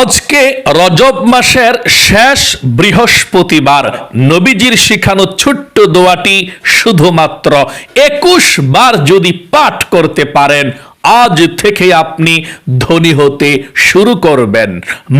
আজকে রজব মাসের শেষ বৃহস্পতিবার নবীজির শিখানো ছোট্ট দোয়াটি শুধুমাত্র একুশ বার যদি পাঠ করতে পারেন, আজ থেকে আপনি ধনী হতে শুরু করবেন।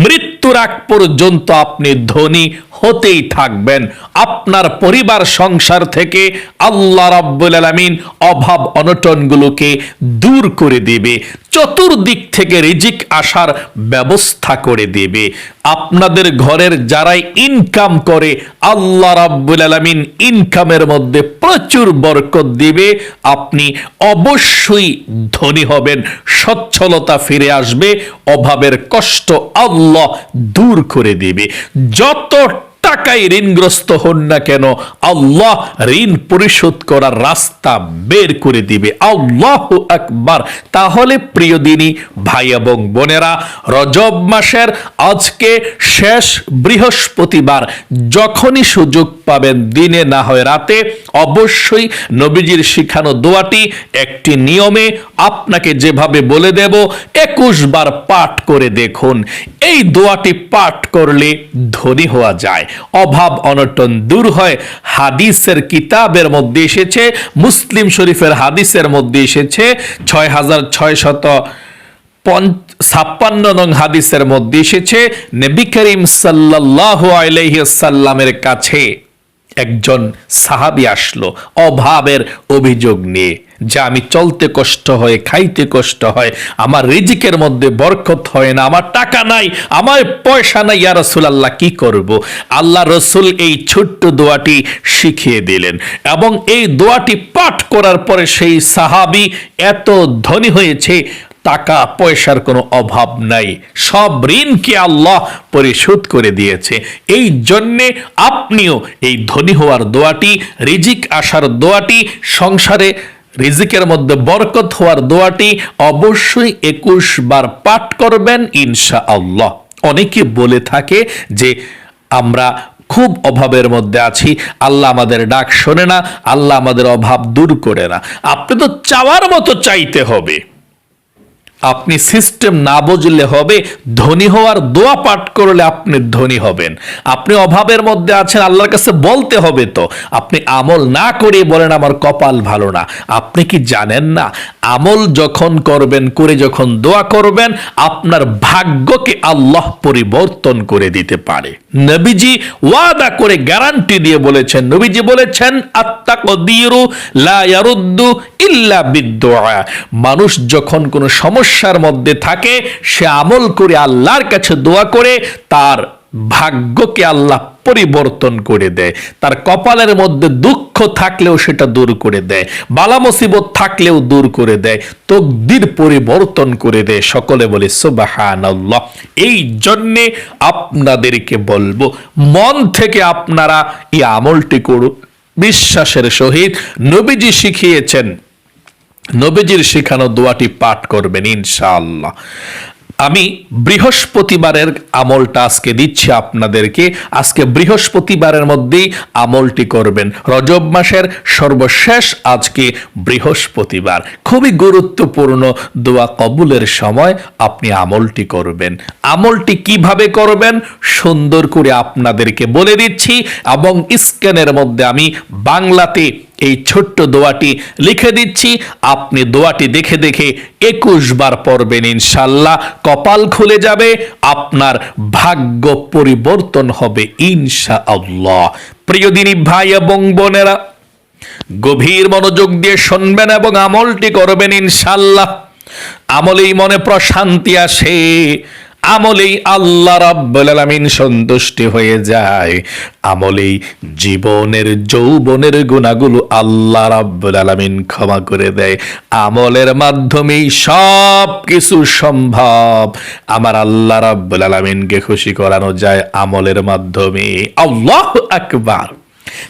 মৃত্যুর আগ পর্যন্ত আপনি ধনী হতেই থাকবেন। আপনার পরিবার, সংসার থেকে আল্লাহ রাব্বুল আলামিন অভাব অনটনগুলোকে দূর করে দেবে। চতুর্দিক থেকে রিজিক আসার ব্যবস্থা করে দেবে। আপনাদের ঘরের যারাই ইনকাম করে, আল্লাহ রাব্বুল আলামিন ইনকামের মধ্যে প্রচুর বরকত দিবে। আপনি অবশ্যই ধনী হবেন, সচ্ছলতা ফিরে আসবে, অভাবের কষ্ট আল্লাহ দূর করে দেবে। যত টাকায় ঋণগ্রস্ত হন না কেন? আল্লাহ ঋণ পরিশোধ করার রাস্তা বের করে দিবে। আল্লাহ আকবার। তাহলে প্রিয় দিনী, ভাই এবং বোনেরা, রজব মাসের আজকে শেষ বৃহস্পতিবার, যখনই সুযোগ পাবেন, দিনে না হয় রাতে, অবশ্যই নবীজির শিখানো দোয়াটি একটি নিয়মে আপনাকে যেভাবে বলে দেব, একুশ বার পাঠ করে দেখুন। এই দোয়াটি পাঠ করলে ধনী হওয়া যায়। অভাব অনটন দূর হয়। হাদিসের কিতাবের মধ্যে এসেছে, মুসলিম শরীফের হাদিসের মধ্যে এসেছে ছয় হাজার ছাপ্পান্ন নং হাদিসের মধ্যে এসেছে, নবী করিম সাল্লাহ কাছে একজন সাহাবি আসলো অভাবের অভিযোগ নিয়ে। যে আমি চলতে কষ্ট হয়, খাইতে কষ্ট হয়, আমার রিজিকের মধ্যে বরকত হয় না, আমার টাকা নাই, আমার পয়সা নাই। ইয়া রসুল আল্লাহ কি করব? আল্লাহ রসুল এই ছোট্ট দোয়াটি শিখিয়ে দিলেন এবং এই দোয়াটি পাঠ করার পরে সেই সাহাবি এত ধনী হয়েছে, টাকা পয়সার কোনো অভাব নাই, সব ঋণকে আল্লাহ পরিশোধ করে দিয়েছে। এই জন্যে আপনিও এই ধনী হওয়ার দোয়াটি, রিজিক আসার দোয়াটি, সংসারে রিজিকের মধ্যে বরকত হওয়ার দোয়াটি অবশ্যই একুশ বার পাঠ করবেন ইনশা আল্লাহ অনেকে বলে থাকে যে আমরা খুব অভাবের মধ্যে আছি, আল্লাহ আমাদের ডাক শোনে না, আল্লাহ আমাদের অভাব দূর করে না। আপনি তো চাওয়ার মতো চাইতে হবে। আপনি সিস্টেম না বুঝলে হবে, ধনী হওয়ার দোয়া পাঠ করলে আপনি ধনী হবেন। আপনি অভাবের মধ্যে আছেন, আল্লাহর কাছে বলতে হবে তো। আপনি আমল না করে বলেন, আমার কপাল ভালো না। আপনি কি জানেন না? আমল যখন করবেন, করে যখন দোয়া করবেন, আপনার ভাগ্যকে আল্লাহ পরিবর্তন করে দিতে পারে। নবীজি ওয়াদা করে গ্যারান্টি দিয়ে বলেছেন, নবীজি বলেছেন আত্মাকদিরু লা ইল্লা বিদ্দুআ। মানুষ যখন কোনো সমস্যার মধ্যে থাকে, সে আমল করে আল্লাহর কাছে দোয়া করে, তার ভাগ্যকে আল্লাহ পরিবর্তন করে দেয়। তার কপালের মধ্যে দুঃখ থাকলেও সেটা দূর করে দেয়। বালা মুসিবত থাকলেও দূর করে দেয়। তকদির পরিবর্তন করে দেয়। সকলে বলে, সুবাহানাল্লাহ। এই জন্যে আপনাদেরকে বলব, মন থেকে আপনারা এই আমলটি করুন। বিশ্বাসের সহিত নবীজি শিখিয়েছেন নবীজির শেখানো দোয়াটি পাঠ করবেন ইনশাআল্লাহ। আমি বৃহস্পতিবারের আমলটা আজকে দিচ্ছি আপনাদেরকে। আজকে বৃহস্পতিবারের মধ্যেই আমলটি করবেন। রজব মাসের সর্বশেষ আজকে বৃহস্পতিবার। খুবই গুরুত্বপূর্ণ দোয়া কবুলের সময় আপনি আমলটি করবেন। আমলটি কীভাবে করবেন সুন্দর করে আপনাদেরকে বলে দিচ্ছি এবং স্ক্যানের মধ্যে আমি বাংলাতে এই ছোট্ট দোয়াটি লিখে দিচ্ছি। আপনি দোয়াটি দেখে দেখে একুশ বার পড়বেন ইনশাল্লাহ। কপাল খুলে যাবে, আপনার ভাগ্য পরিবর্তন হবে ইনশা আল্লাহ প্রিয় দিনী ভাই এবং বোনেরা, গভীর মনোযোগ দিয়ে শুনবেন এবং আমলটি করবেন ইনশাল্লাহ। আমলেই মনে প্রশান্তি আসে। আমলেই আল্লাহ রাব্বুল আলামিন সন্তুষ্টি হয়ে যায়। আমলেই জীবনের, যৌবনের গুণাগুলো আল্লাহ রাব্বুল আলামিন ক্ষমা করে দেয়। আমলের মাধ্যমেই সব কিছু সম্ভব। আমার আল্লাহ রাব্বুল আলামিনকে খুশি করানো যায় আমলের মাধ্যমে। আল্লাহ আকবার।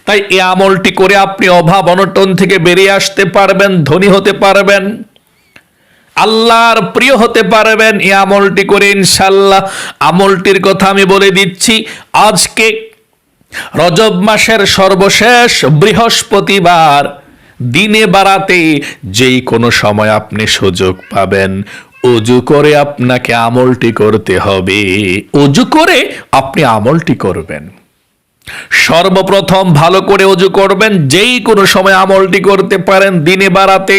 তাই এই আমলটি করে আপনি অভাব অনটন থেকে বেরিয়ে আসতে পারবেন, ধনী হতে পারবেন। আল্লাহর প্রিয় হতে পারবেন। এই আমলটি করে ইনশাল্লাহ আমলটির কথা আমি বলে দিচ্ছি। আজকে রজব মাসের সর্বশেষ বৃহস্পতিবার, দিনে বাড়াতে যেই কোনো সময় আপনি সুযোগ পাবেন অজু করে আপনাকে আমলটি করতে হবে। অজু করে আপনি আমলটি করবেন। সর্বপ্রথম ভালো করে অজু করবেন। যেই কোনো সময় আমলটি করতে পারেন দিনে বাড়াতে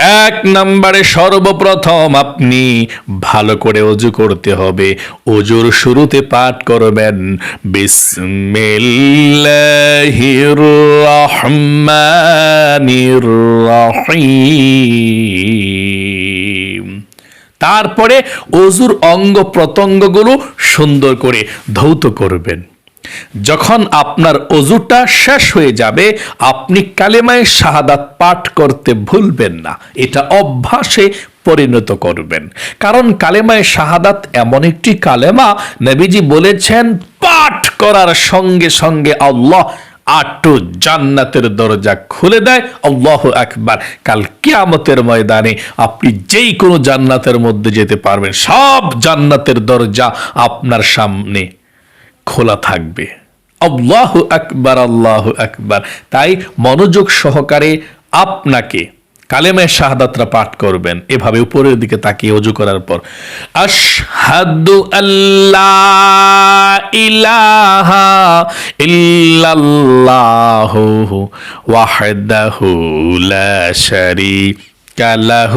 এক নম্বরে সর্বপ্রথম আপনি ভালো করে অজু করতে হবে। অজুর শুরুতে পাঠ করবেন। বিসমিল্লাহির রহমানির রহিম। তারপরে অজুর অঙ্গ প্রত্যঙ্গগুলো সুন্দর করে ধৌত করবেন। যখন আপনার অজুটা শেষ হয়ে যাবে, আপনি কালেমায় শাহাদাত পাঠ করতে ভুলবেন না। এটা অভ্যাসে পরিণত করবেন। কারণ কালেমায় শাহাদাত এমন একটি কালেমা নবীজি বলেছেন, পাঠ করার সঙ্গে সঙ্গে আল্লাহ আটু জান্নাতের দরজা খুলে দেয়। আল্লাহ একবার কাল কিয়ামতের ময়দানে আপনি যেই কোনো জান্নাতের মধ্যে যেতে পারবেন। সব জান্নাতের দরজা আপনার সামনে খোলা থাকবে। আল্লাহ আকবার আল্লাহ আকবার। তাই মনোযোগ সহকারে আপনাকে কালেমে শাহাদাতরা পাঠ করবেন। এভাবে উপরের দিকে তাকিয়ে অজু করার পর, আশহাদু আল্লাহ ইলাহা ইল্লাল্লাহু ওয়াহদাহু লা শারীকা له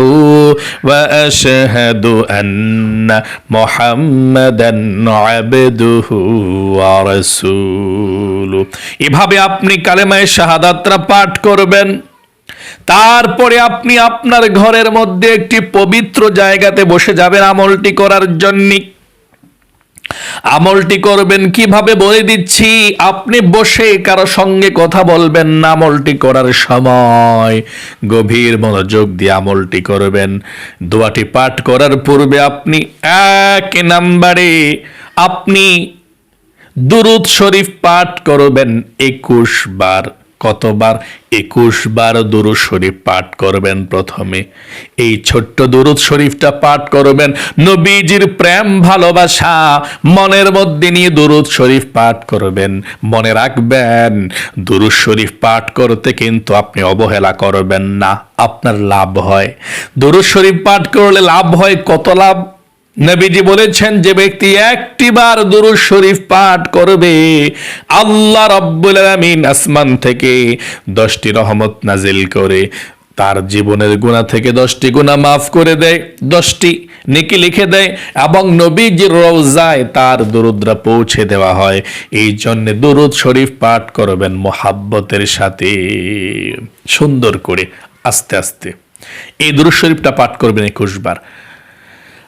واشهد ان محمدا عبده ورسوله এভাবে আপনি কালেমায়ে শাহাদাতরা পাঠ করবেন তারপরে আপনি আপনার ঘরের মধ্যে একটি পবিত্র জায়গাতে বসে যাবেন আমলটি করার জন্যে আমলটি করবেন, কীভাবে বলে দিচ্ছি, আপনি বসে কারও সঙ্গে কথা বলবেন না, আমলটি করার সময় গভীর মনোযোগ দিয়ে আমলটি করবেন। দোয়াটি পাঠ করার পূর্বে আপনি এক নাম্বারে আপনি দুরুদ শরীফ পাঠ করবেন একুশ বার। কতবার একুশ বার দুরুদ শরীফ পাঠ করবেন প্রথমে? এই ছোট্ট দুরুদ শরীফটা পাঠ করবেন নবীজির প্রেম, ভালোবাসা, মনের মধ্যে নিয়ে দুরুদ শরীফ পাঠ করবেন। মনে রাখবেন, দুরুদ শরীফ পাঠ করতে কিন্তু আপনি অবহেলা করবেন না, আপনার লাভ হয়। দুরুদ শরীফ পাঠ করলে লাভ হয় কত লাভ? নবীজি বলেছেন, যে ব্যক্তি একটিবার দুরুদ শরীফ পাঠ করবে, আল্লাহ রব্বুল আলামিন আসমান থেকে দশটি রহমত নাজিল করে, তার জীবনের গুণা থেকে দশটি গুণা মাফ করে দেয়, দশটি নেকি লিখে দেয় এবং নবীজির রওজায় তার দুরুদ্রা পৌঁছে দেওয়া হয়। এই জন্য দুরুদ শরীফ পাঠ করবেন মোহাব্বতের সাথে, সুন্দর করে, আস্তে আস্তে। এই দুরুদ শরীফটা পাঠ করবেন একুশ বার।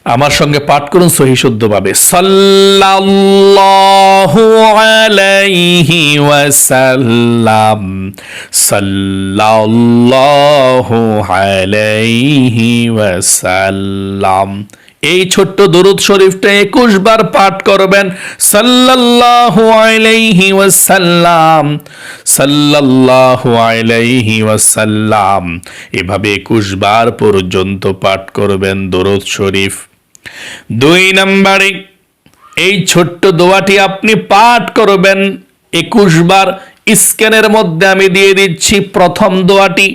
আমার সঙ্গে পাঠ করুন সহি শুদ্ধভাবে। সাল্লাল্লাহু আলাইহি ওয়াসাল্লাম। সাল্লাল্লাহু আলাইহি ওয়াসাল্লাম। এই ছোট্ট দরুদ শরীফটা একুশ বার পাঠ করবেন। সাল্লাল্লাহু আলাইহি ওয়াসাল্লাম। সাল্লাল্লাহু আলাইহি ওয়াসাল্লাম। এভাবে একুশ বার পর্যন্ত পাঠ করবেন দরুদ শরীফ। দুই নম্বরে, এই ছোট্ট দোয়াটি আপনি পাঠ করবেন। একুশ বার স্ক্যানের মধ্যে আমি দিয়ে দিচ্ছি প্রথম দোয়াটি।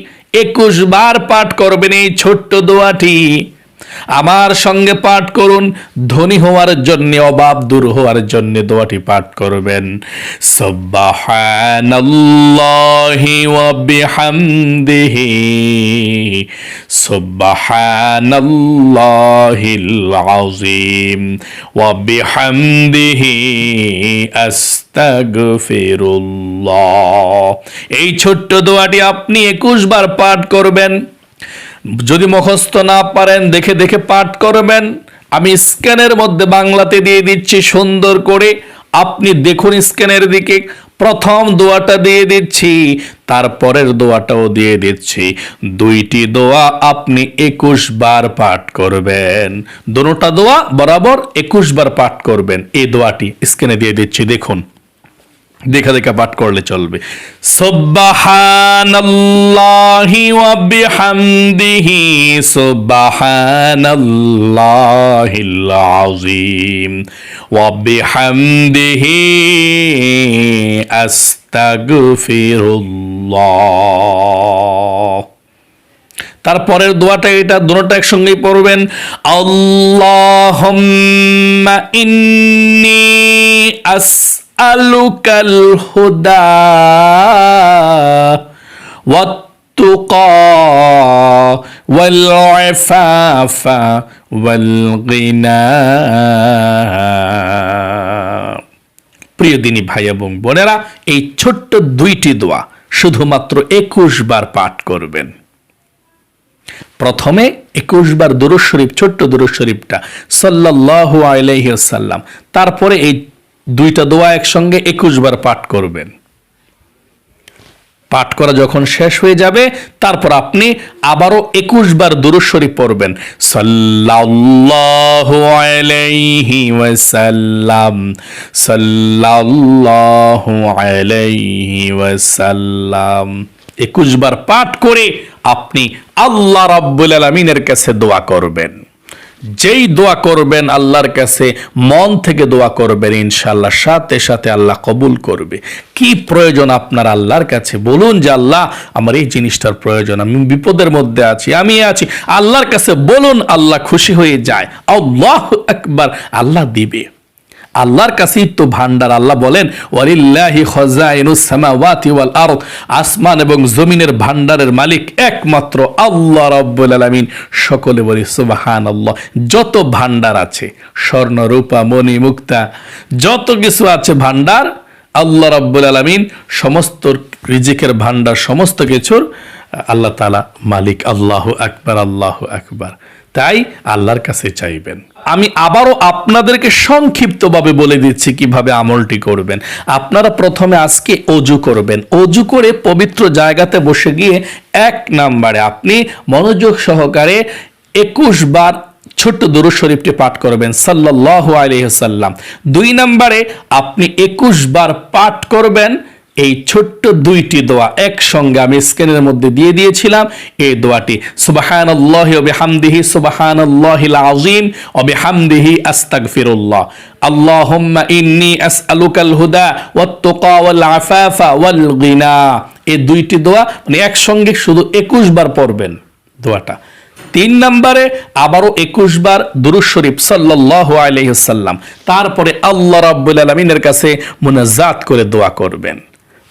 একুশ বার পাঠ করবেন এই ছোট্ট দোয়াটি। আমার সঙ্গে পাঠ করুন। ধনী হওয়ার জন্য অভাব দূর হওয়ার জন্য দোয়াটি পাঠ করবেন। সুবহানাল্লাহি ওয়া বিহামদিহি। সুবহানাল্লাহিল আযীম। ওয়া বিহামদিহি আস্তাগফিরুল্লাহ। এই ছোট্ট দোয়াটি আপনি একুশ বার পাঠ করবেন। যদি মুখস্থ না পারেন, দেখে দেখে পাঠ করবেন। আমি স্ক্যানের মধ্যে বাংলাতে দিয়ে দিচ্ছি সুন্দর করে। আপনি দেখুন স্ক্যানের দিকে। প্রথম দোয়াটা দিয়ে দিচ্ছি, তারপরের দোয়াটাও দিয়ে দিচ্ছি। দুইটি দোয়া আপনি একুশ বার পাঠ করবেন। দুটা দোয়া বরাবর একুশ বার পাঠ করবেন। এই দোয়াটি স্ক্যানে দিয়ে দিচ্ছি, দেখুন। দেখা দেখা পাঠ করলে চলবে। সুবহানাল্লাহি ওয়া বিহামদিহি, সুবহানাল্লাহিল আযীম। ওয়া বিহামদিহি, আস্তাগফিরুল্লাহ। তারপরের দোয়াটা এটা দুটোটা একসঙ্গেই পড়বেন। আল্লাহুম্মা ইন্নি আসআলুকাল হুদা والتقى والعفاف والغنى প্রিয় দিনী ভাই এবং বোনেরা এই ছোট্ট দুইটি দোয়া শুধুমাত্র একুশ বার পাঠ করবেন প্রথমে একুশ বার দুরুজ শরীফ ছোট্ট দুরুজ শরীফটা সাল্লাহ আলাইসাল্লাম তারপরে এই দুইটা দোয়া একসঙ্গে একুশ বার পাঠ করবেন। পাঠ করা যখন শেষ হয়ে যাবে, তারপর আপনি আবারও একুশ বার দুরুজ শরীফ পড়বেন। সাল্লাল্লাহু আলাইহি ওয়াসাল্লাম। একুশ বার পাঠ করে আপনি আল্লাহ রাব্বুল আলামিনের কাছে দোয়া করবেন। যেই দোয়া করবেন আল্লাহর কাছে, মন থেকে দোয়া করবেন ইনশাল্লাহ সাথে সাথে আল্লাহ কবুল করবে। কি প্রয়োজন আপনার আল্লাহর কাছে? বলুন যে, আল্লাহ, আমার এই জিনিসটার প্রয়োজন। আমি বিপদের মধ্যে আছি, আমি আছি। আল্লাহর কাছে বলুন, আল্লাহ খুশি হয়ে যায়। আল্লাহ একবার আল্লাহ দিবে। আল্লাহর কাছেই তো ভান্ডার আল্লাহ বলেন, ওয়ালিল্লাহি খাজাইনুস সামাওয়াতি ওয়াল আরদ। আসমান এবং জমিনের ভান্ডারের মালিক একমাত্র আল্লাহ রাব্বুল আলামিন। সকলে বলি, সুবহানাল্লাহ। যত ভান্ডার আছে, স্বর্ণ, রূপা, মণি, মুক্তা, যত কিছু আছে ভান্ডার আল্লাহ রাব্বুল আলামিন সমস্ত রিজিকের ভান্ডার সমস্ত কিছুর আল্লাহ তাআলা মালিক। আল্লাহ আকবার আল্লাহ আকবার। তাই আল্লাহর কাছে চাইবেন। আমি আবারও আপনাদেরকে সংক্ষিপ্তভাবে বলে দিচ্ছি কীভাবে আমলটি করবেন। আপনারা প্রথমে আজকে অজু করবেন। অজু করে পবিত্র জায়গাতে বসে গিয়ে এক নাম্বারে আপনি মনোযোগ সহকারে একুশ বার ছোট্ট দুরু শরীফটি পাঠ করবেন সাল্লাহ আলহিহাল্লাম দুই নম্বরে আপনি একুশ বার পাঠ করবেন এই ছোট্ট দুইটি দোয়া একসঙ্গে আমি স্ক্রিনের মধ্যে দিয়ে দিয়েছিলাম। এই দোয়াটি সুবাহান আল্লাহ হামদিহি সুবাহান আজিম অবে হামদিহি গিনা। এই দুইটি দোয়া মানে একসঙ্গে শুধু পড়বেন দোয়াটা। তিন নম্বরে, আবারও তারপরে আল্লাহ আলমিনের কাছে মুনাজাত করে দোয়া করবেন।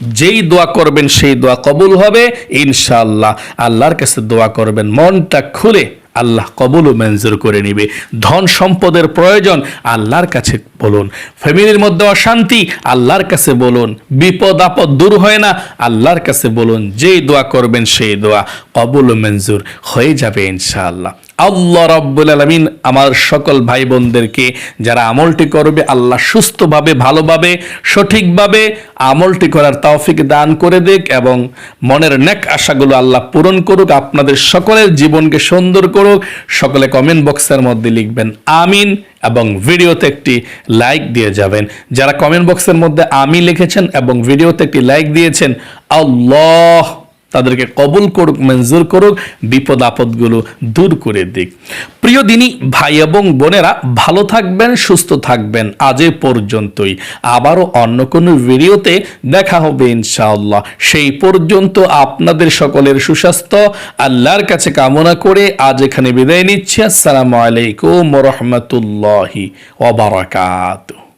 যেই দোয়া করবেন, সেই দোয়া কবুল হবে, ইনশাআল্লাহ। আল্লাহর কাছে দোয়া করবেন, মনটা খুলে আল্লাহ কবুল ও মঞ্জুর করে নিবে। ধন সম্পদের প্রয়োজন, আল্লাহর কাছে বলুন। ফ্যামিলির মধ্যে অশান্তি, আল্লাহর কাছে বলুন। বিপদ, আপদ দূর হয় না, আল্লাহর কাছে বলুন, যেই দোয়া করবেন, সেই দোয়া কবুল ও মঞ্জুর হয়ে যাবে, ইনশাআল্লাহ। আল্লাহ রব্বুল আলমিন আমার সকল ভাই বোনদেরকে যারা আমলটি করবে, আল্লাহ সুস্থভাবে, ভালোভাবে, সঠিকভাবে আমলটি করার তৌফিক দান করে দিক এবং মনের নেক আশাগুলো আল্লাহ পূরণ করুক, আপনাদের সকলের জীবনকে সুন্দর করুক। সকলে কমেন্ট বক্সের মধ্যে লিখবেন, আমিন এবং ভিডিওতে একটি লাইক দিয়ে যাবেন। যারা কমেন্ট বক্সের মধ্যে আমি লিখেছেন এবং ভিডিওতে একটি লাইক দিয়েছেন, আল্লাহ তাদেরকে কবুল করুক, মঞ্জুর করুক, বিপদ আপদগুলো দূর করে দিক। প্রিয় দিনী, ভাই এবং বোনেরা, ভালো থাকবেন, সুস্থ থাকবেন আজ পর্যন্তই। আবারও অন্য কোনো ভিডিওতে দেখা হবে ইনশাআল্লাহ। সেই পর্যন্ত আপনাদের সকলের সুস্বাস্থ্য, আল্লাহর কাছে কামনা করে আজ এখানে বিদায় নিচ্ছি। আসসালামু আলাইকুম রহমতুল্লাহি ওবরাকাতুহ